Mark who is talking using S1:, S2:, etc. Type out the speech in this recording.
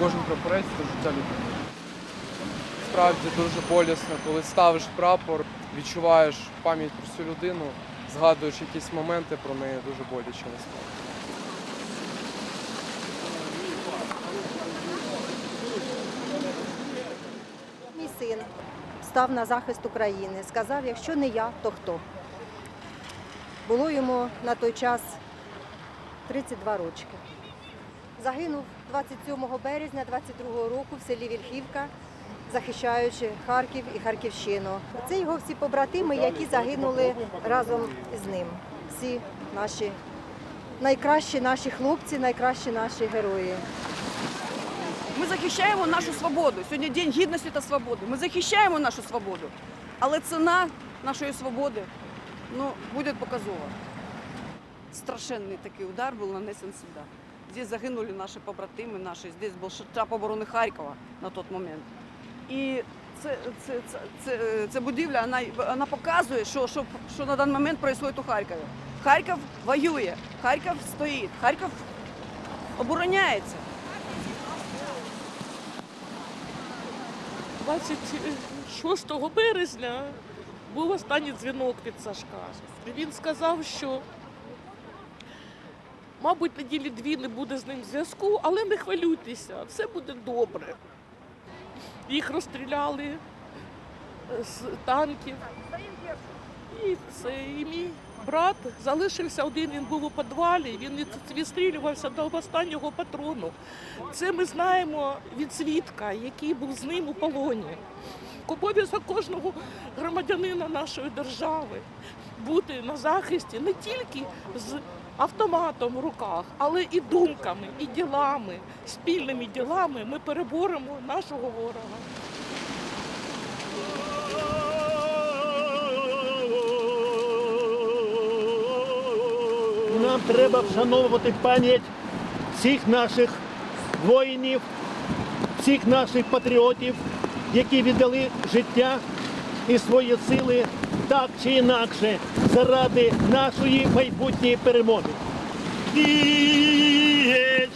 S1: Кожен прапорець це життя людини. Справді дуже болісно, коли ставиш прапор, відчуваєш пам'ять про цю людину, згадуєш якісь моменти про неї, дуже боляче насправді.
S2: Мій син став на захист України. Сказав, якщо не я, то хто? Було йому на той час 32 рочки. Загинув 27 березня 22 року в селі Вільхівка, захищаючи Харків і Харківщину. Це його всі побратими, які загинули разом з ним. Всі наші найкращі наші хлопці, найкращі наші герої.
S3: Ми захищаємо нашу свободу. Сьогодні День гідності та свободи. Ми захищаємо нашу свободу. Але ціна нашої свободи ну, буде показова. Страшенний такий удар був нанесений сюди. Здесь загинули наші побратими, наші, здесь був штаб оборони Харкова на той момент. І це, це, це, це, це будівля, вона, вона показує, що, що, що на даний момент відбувається у Харкові. Харків воює, Харків стоїть, Харків обороняється.
S4: 26 березня був останній дзвінок від Сашка. Він сказав, що, мабуть, неділі дві не буде з ним зв'язку, але не хвилюйтеся, все буде добре. Їх розстріляли з танків. І все. І мій брат залишився один, він був у підвалі, він відстрілювався до останнього патрону. Це ми знаємо від свідка, який був з ним у полоні. Обов'язок кожного громадянина нашої держави бути на захисті не тільки з автоматом в руках, але і думками, і ділами, спільними ділами ми переборемо нашого ворога.
S5: Нам треба вшановувати пам'ять всіх наших воїнів, всіх наших патріотів, які віддали життя і свої сили так чи інакше заради нашої майбутньої перемоги. Вічная